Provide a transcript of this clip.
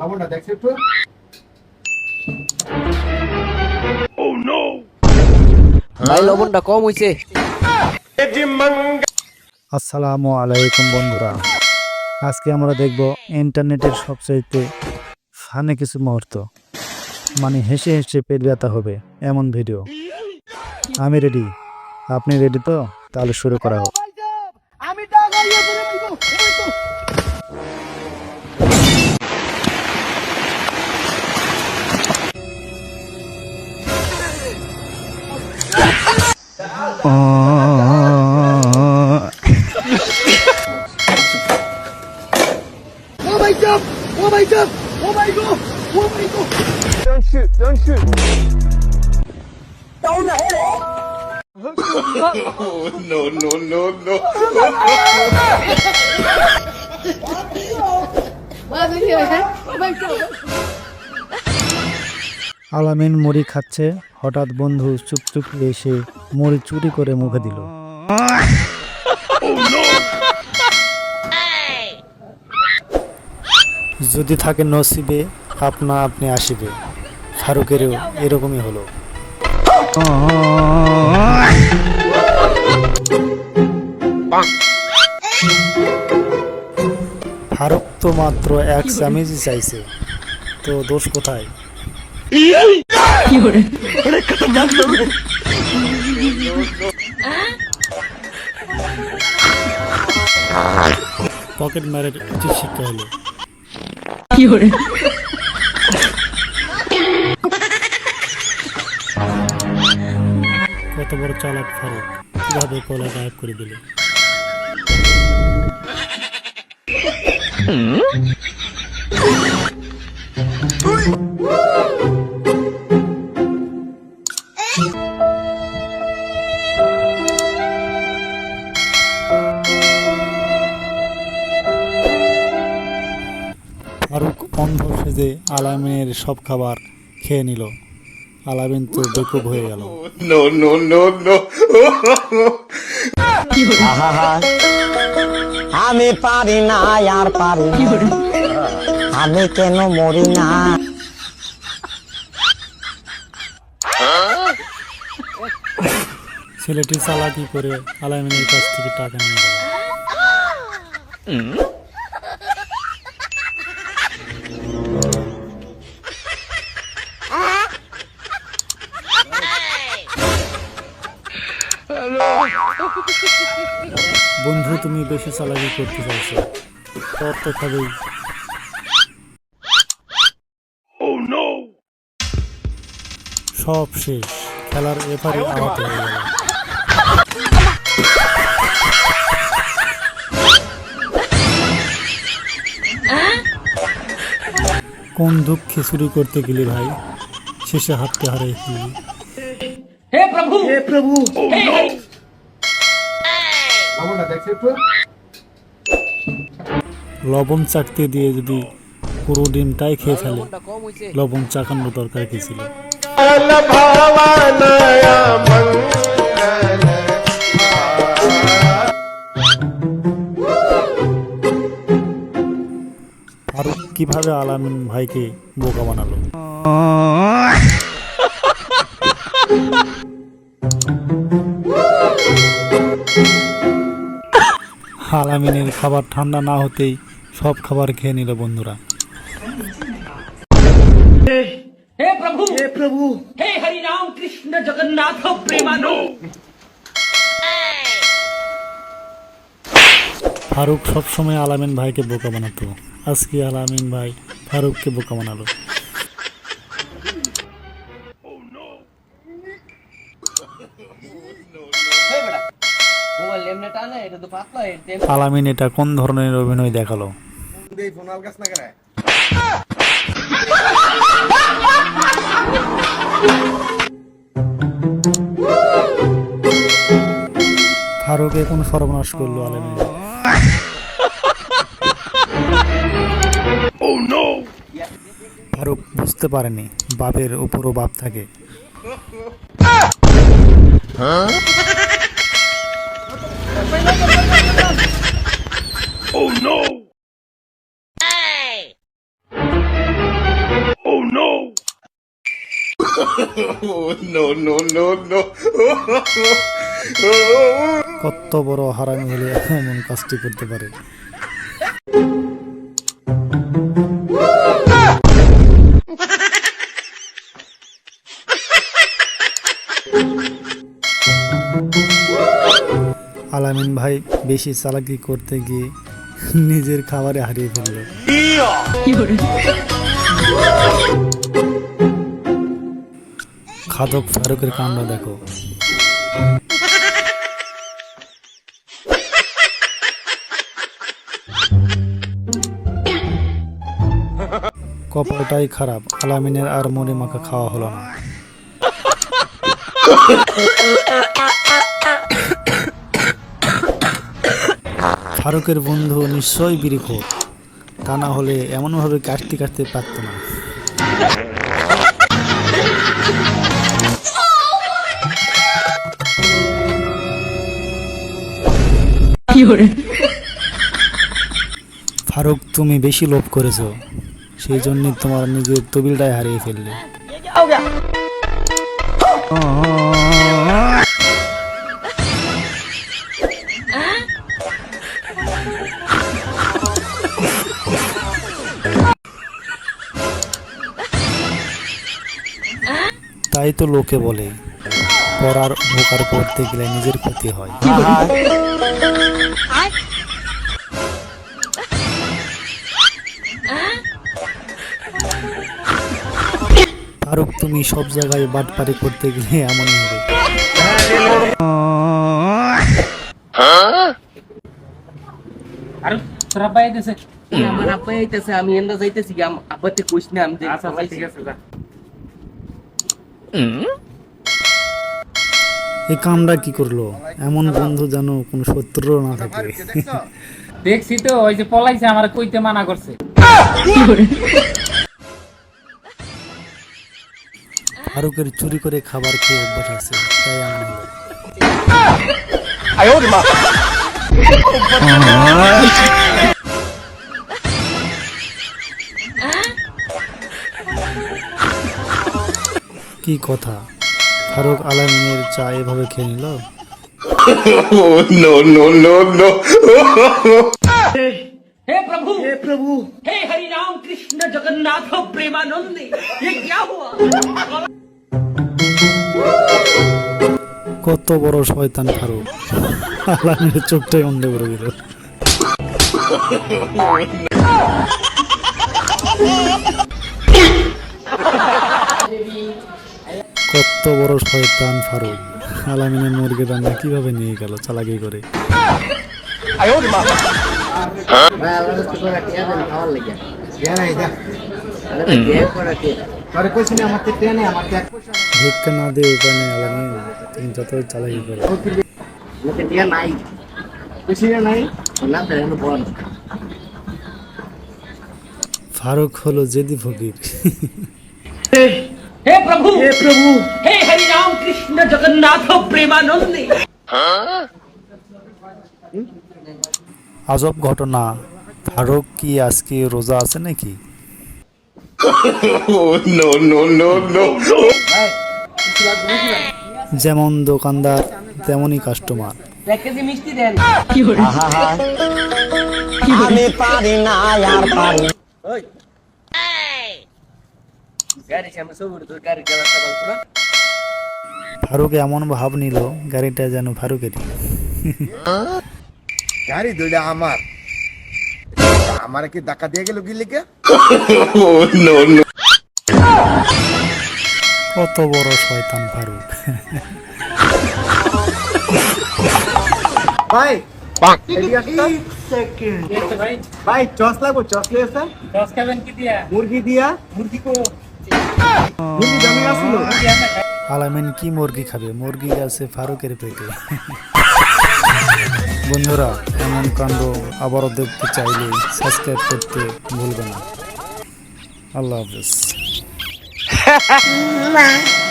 লবণটা দেখছি একটু। ভাই লবণটা কম হইছে। আসসালামু আলাইকুম বন্ধুরা। আজকে আমরা দেখব ইন্টারনেটের সবচাইতে ফানে কিছু মুহূর্ত। মানে হেসে হেসে পেট ব্যথা হবে এমন ভিডিও। আমি রেডি আপনি রেডি তো? তাহলে শুরু করা হোক। আলামিন মুড়ি খাচ্ছে, হঠাৎ বন্ধু চুপ চুপ এসে মুড়ি চুরি করে মুখে দিল। যদি থাকে নসিবে, আপনা আপনি আসিবে। ফারুকেরও এরকমই হলো। ফারুক তো মাত্র এক চামিচই চাইছে, তো দোষ কোথায়? পকেট মারের উচিত শিক্ষা হলো। কত বড় চালাক ফারুক, কীভাবে কলা গায়েব করে দিল? ফারুক অন্ধ সেজে আলামিনের সব খাবার খেয়ে নিল। আলামিন তো বেকুব হয়ে গেল। আমি পারি না আর পারি আমি কেন মরি না? ছেলেটি চালাকি করে আলামিনের কাছ থেকে টাকা নিয়ে গেল। বেশি চালাকি করতে চাইছো। তোর তো খাবেই সব শেষ। খেলার এপারে আহত হয়ে গেল। কোন দুঃখে শুরু করতে গেলি ভাই? শেষে হাতকে হারাই ফেললি লবণটা দেখছি একটু লবণ চাকতে দিয়ে যদি পুরো ডিমটাই খেয়ে ফেলে, লবণ চাকানোর দরকার কি ছিল? কীভাবে আলামিন ভাইকে বোকা বানালো? আমিনের খাবার ঠান্ডা না হতেই সব খাবার খেয়ে নিল বন্ধুরা। হে প্রভু হে প্রভু। হে হরি রাম কৃষ্ণ জগন্নাথ প্রেমানো। ফারুক সবসময় আলামিন ভাইকে বোকা বানাতো। আজকে আলামিন ভাই ফারুককে বোকা বানালো। আলামিন এটা কোন ধরনের অভিনয় দেখাল? ফারুক এখন সর্বনাশ করল আলামিন? ফারুক বুঝতে পারেনি বাপের উপরও বাপ থাকে। কত বড় হারামি হলে এমন কাজটি করতে পারে? ভাই বেশি চালাকি করতে গিয়ে নিজের খাবারে হারিয়ে ফেলল। খাদক ফারুকের কামড়া দেখো। কপালটাই খারাপ, আলামিনের আর মনে মাখা খাওয়া হলো না। ফারুকের বন্ধু নিশ্চয়ই বিরিখো তা না হলে এমনভাবে কাটতে কাটতে পারতো না। ফারুক তুমি বেশি লোভ করেছ। সেই জন্যই তোমার নিজের তবিলটাই হারিয়ে ফেললে। তাই তো লোকে বলে পড়ার উপকার করতে গেলে নিজের ক্ষতি হয়। ফারুক তুমি সব জায়গায় বাটপারি করতে গেলে এমনই হবে। আমার আব্বা আইতেছে আমি এন্দা যাইতেছি আব্বাতে কইস না আমি আচ্ছা আচ্ছা, ঠিক আছে এই কামটা কি করল? এমন বন্ধু যেন কোনো শত্রু না থাকে। দেখছি তো ওই যে পলাইছে আমার কইতে মানা করছে। ফারুকের চুরি করে খাবার খেয়ে অভ্যাস আছে তাই এমন হলো কি কথা ফারুক আলামিনের চা এভাবে খেয়ে নিল हे प्रभु हे प्रभु हे हरि राम कृष्ण जगन्नाथ प्रेमानंद ये क्या हुआ কত বড় শয়তান ফারুক আলামিনের চোখটাই অন্ধ করে দিল কত বড় শয়তান ফারুক। আলামিনের মুরগি রান্না কীভাবে নিয়ে গেল, চালাকি করে। ভিক্ষা না দিয়ে উপায় নেই, আলামিন। তুমি যতই চালাকি করো। নাই নাই ফারুক হলো জেদি ফকির। हे प्रभु हे प्रभु हे हरि राम कृष्ण जगन्नाथ प्रेमानंद আজব ঘটনা ফারুক কি আজকে রোজা আছে নাকি যেমন দোকানদার তেমনই কাস্টমার এক কেজি মিষ্টি দেন আমি পারি না আর পারি গাড়ির ফারুক এমন ভাব নিল গাড়িটা যেন ফারুকের গাড়ি দুইটা আমার। আমার কি ডাকা দিয়ে গেল গিলে কে কত বড় শয়তান ফারুক। ভাই ভাই? চস লাগবো চস লিয়ে চস খাবেন কি দিয়া? মুরগি দিয়া? মুরগি কো আলামিন কি মুরগি খাবে? মুরগি আছে ফারুকের পেটে। বন্ধুরা, এমন কাণ্ড আবারও দেখতে চাইলে সাবস্ক্রাইব করতে ভুলবে না। আল্লাহ হাফেজ।